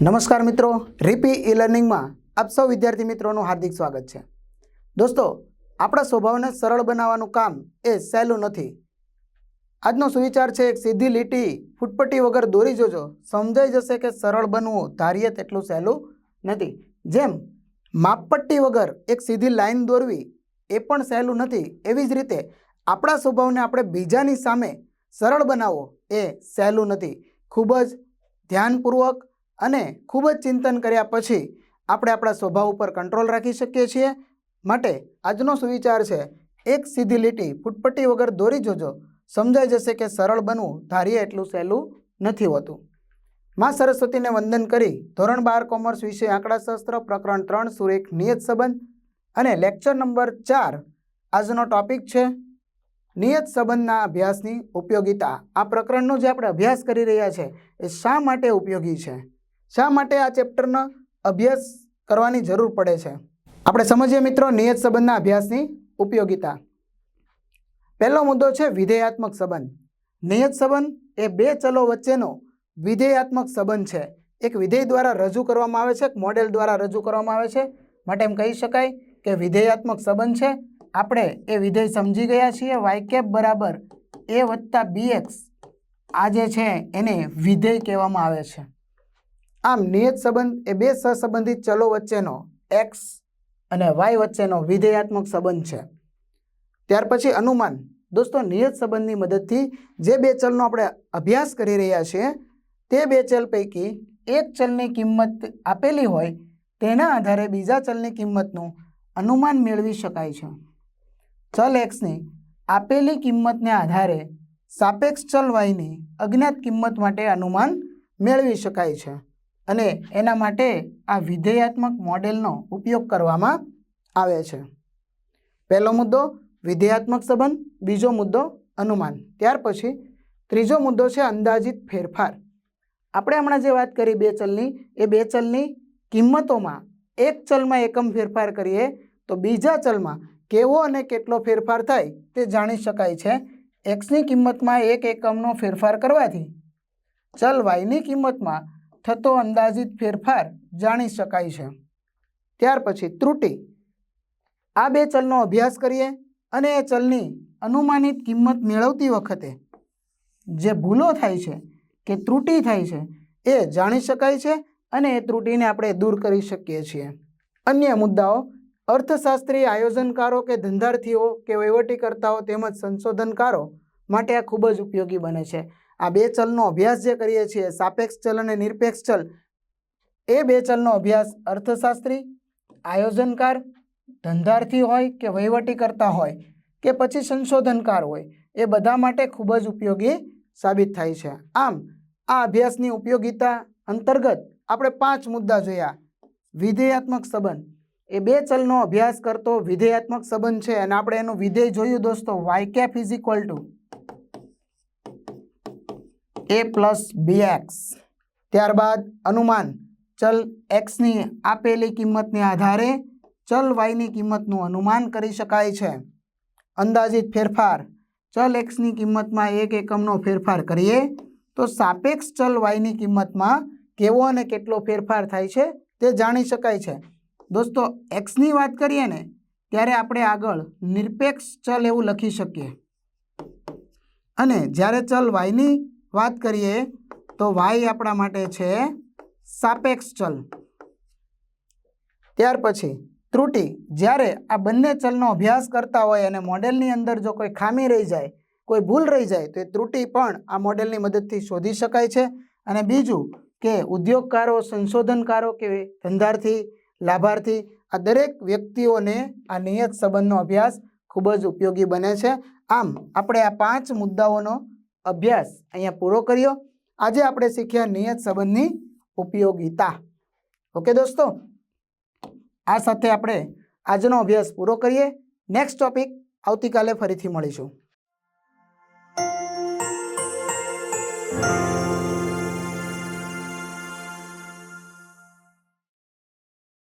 નમસ્કાર મિત્રો, રીપી ઈ લર્નિંગમાં આપ સૌ વિદ્યાર્થી મિત્રોનું હાર્દિક સ્વાગત છે. દોસ્તો, આપણા સ્વભાવને સરળ બનાવવાનું કામ એ સહેલું નથી. આજનો સુવિચાર છે, એક સીધી લીટી ફૂટપટ્ટી વગર દોરી જોજો. સમજાઈ જશે કે સરળ બનવું ધારીએ તેટલું સહેલું નથી. જેમ, માપપટ્ટી વગર એક સીધી લાઈન દોરવી એ પણ સહેલું નથી, એવી જ રીતે આપણા સ્વભાવને આપણે બીજાની સામે સરળ બનાવવો એ સહેલું નથી. ખૂબ જ ધ્યાનપૂર્વક અને ખૂબ જ ચિંતન કર્યા પછી આપણે આપણા સ્વભાવ ઉપર કંટ્રોલ રાખી શકીએ છીએ. માટે આજનો સુવિચાર છે, એક સીધી લીટી ફૂટપટ્ટી વગર દોરી જોજો. સમજાઈ જશે કે સરળ બનવું ધારીએ એટલું સહેલું નથી હોતું. માં સરસ્વતીને વંદન કરી ધોરણ બાર કોમર્સ વિષય આંકડાશાસ્ત્ર પ્રકરણ ત્રણ સુરેખ નિયત સંબંધ અને લેક્ચર નંબર ચાર આજનો ટોપિક છે, નિયત સંબંધના અભ્યાસની ઉપયોગિતા. આ પ્રકરણનો જે આપણે અભ્યાસ કરી રહ્યા છે, એ શા માટે ઉપયોગી છે? શા માટે આ ચેપ્ટરનો અભ્યાસ કરવાની જરૂર પડે છે? આપણે સમજીએ મિત્રો નિયત સંબંધના અભ્યાસની ઉપયોગિતા. પહેલો મુદ્દો છે વિધેયાત્મક સંબંધ. નિયત સંબંધ એ બે ચલો વચ્ચેનો વિધેયાત્મક સંબંધ છે. એક વિધેય દ્વારા રજૂ કરવામાં આવે છે, એક મોડેલ દ્વારા રજૂ કરવામાં આવે છે. માટે એમ કહી શકાય કે વિધેયાત્મક સંબંધ છે. આપણે એ વિધેય સમજી ગયા છીએ વાય કેપ બરાબર એ વત્તા બી એક્સ આ જે છે એને વિધેય કહેવામાં આવે છે. આમ નિયત સંબંધ એ બે સહસંબંધિત ચલો વચ્ચેનો એક્સ અને વાય વચ્ચેનો વિધેયાત્મક સંબંધ છે. ત્યાર પછી અનુમાન. દોસ્તો, નિયત સંબંધની મદદથી જે બે ચલનો આપણે અભ્યાસ કરી રહ્યા છીએ, તે બે ચલ પૈકી એક ચલની કિંમત આપેલી હોય, તેના આધારે બીજા ચલની કિંમતનું અનુમાન મેળવી શકાય છે. ચલ એક્સની આપેલી કિંમતને આધારે સાપેક્ષ ચલ વાયની અજ્ઞાત કિંમત માટે અનુમાન મેળવી શકાય છે. અને એના માટે આ વિધેયાત્મક મોડેલનો ઉપયોગ કરવામાં આવે છે. પહેલો મુદ્દો, વિધેયાત્મક સંબંધ. બીજો મુદ્દો, અનુમાન. ત્યાર પછી, ત્રીજો મુદ્દો છે અંદાજિત ફેરફાર. આપણે હમણાં જે વાત કરી બે ચલની, એ બે ચલની કિંમતોમાં એક ચલમાં એકમ ફેરફાર કરીએ, તો બીજા ચલમાં કેવો અને કેટલો ફેરફાર થાય તે જાણી શકાય છે. એક્સની કિંમતમાં એક એકમનો ફેરફાર કરવાથી, ચલ વાયની કિંમતમાં થતો અંદાજિત ફેરફાર જાણી શકાય છે. ત્યાર પછી ત્રુટિ. આ બે ચલનો અભ્યાસ કરીએ અને એ ચલની અનુમાનિત કિંમત મેળવતી વખતે જે ભૂલો થાય છે, કે ત્રુટિ થાય છે, એ જાણી શકાય છે અને એ ત્રુટિને આપણે દૂર કરી શકીએ છીએ. અન્ય મુદ્દાઓ. અર્થશાસ્ત્રી આયોજનકારો કે ધંધાર્થીઓ કે વહીવટીકર્તાઓ તેમજ સંશોધનકારો માટે આ ખૂબ જ ઉપયોગી બને છે. આ બે ચલનો અભ્યાસ જે કરીએ છીએ, સાપેક્ષ ચલ અને નિરપેક્ષ ચલ, એ બે ચલનો અભ્યાસ અર્થશાસ્ત્રી, આયોજનકાર, ધંધાર્થી હોય કે વહીવટીકર્તા હોય કે પછી સંશોધનકાર હોય, એ બધા માટે ખૂબ જ ઉપયોગી સાબિત થાય છે. આમ, આ અભ્યાસની ઉપયોગિતા અંતર્ગત આપણે પાંચ મુદ્દા જોયા. વિધેયાત્મક સંબંધ. એ બે ચલનો અભ્યાસ કરતો વિધેયાત્મક સંબંધ છે અને આપણે એનું વિધેય જોયું દોસ્તો y cap is equal to a plus b x. ત્યારબાદ અનુમાન, ચલ એક્સની આપેલી કિંમતને આધારે ચલ વાયની કિંમતનું અનુમાન કરી શકાય છે. અંદાજિત ફેરફાર, ચલ એક્સની કિંમતમાં એક એકમનો ફેરફાર કરીએ તો સાપેક્ષ ચલ વાયની કિંમતમાં કેવો અને કેટલો ફેરફાર થાય છે તે જાણી શકાય છે. દોસ્તો એક્સની વાત કરીએ ને, ત્યારે આપણે આગળ નિરપેક્ષ ચલ એવું લખી શકીએ. અને જ્યારે ચલ વાયની વાત કરીએ તો વાય આપણા માટે છે સાપેક્ષ ચલ. ત્યાર પછી ત્રુટિ. જ્યારે આ બંને ચલનો અભ્યાસ કરતા હોય અને મોડેલની અંદર જો કોઈ ખામી રહી જાય, કોઈ ભૂલ રહી જાય, તો એ ત્રુટિ પણ આ મોડેલની મદદથી શોધી શકાય છે. અને બીજું કે ઉદ્યોગકારો, સંશોધનકારો કે ધંધાર્થી, લાભાર્થી, આ દરેક વ્યક્તિઓને આ નિયત સંબંધનો અભ્યાસ ખૂબ જ ઉપયોગી બને છે. આમ, આપણે આ પાંચ મુદ્દાઓનો અભ્યાસ અહીંયા પૂરો કર્યો. આજે આપણે શીખ્યા નિયત સંબંધની ઉપયોગિતા. ઓકે દોસ્તો? આ સાથે આપણે આજનો અભ્યાસ પૂરો કરીએ. નેક્સ્ટ ટોપિક આવતીકાલે ફરીથી મળીશું.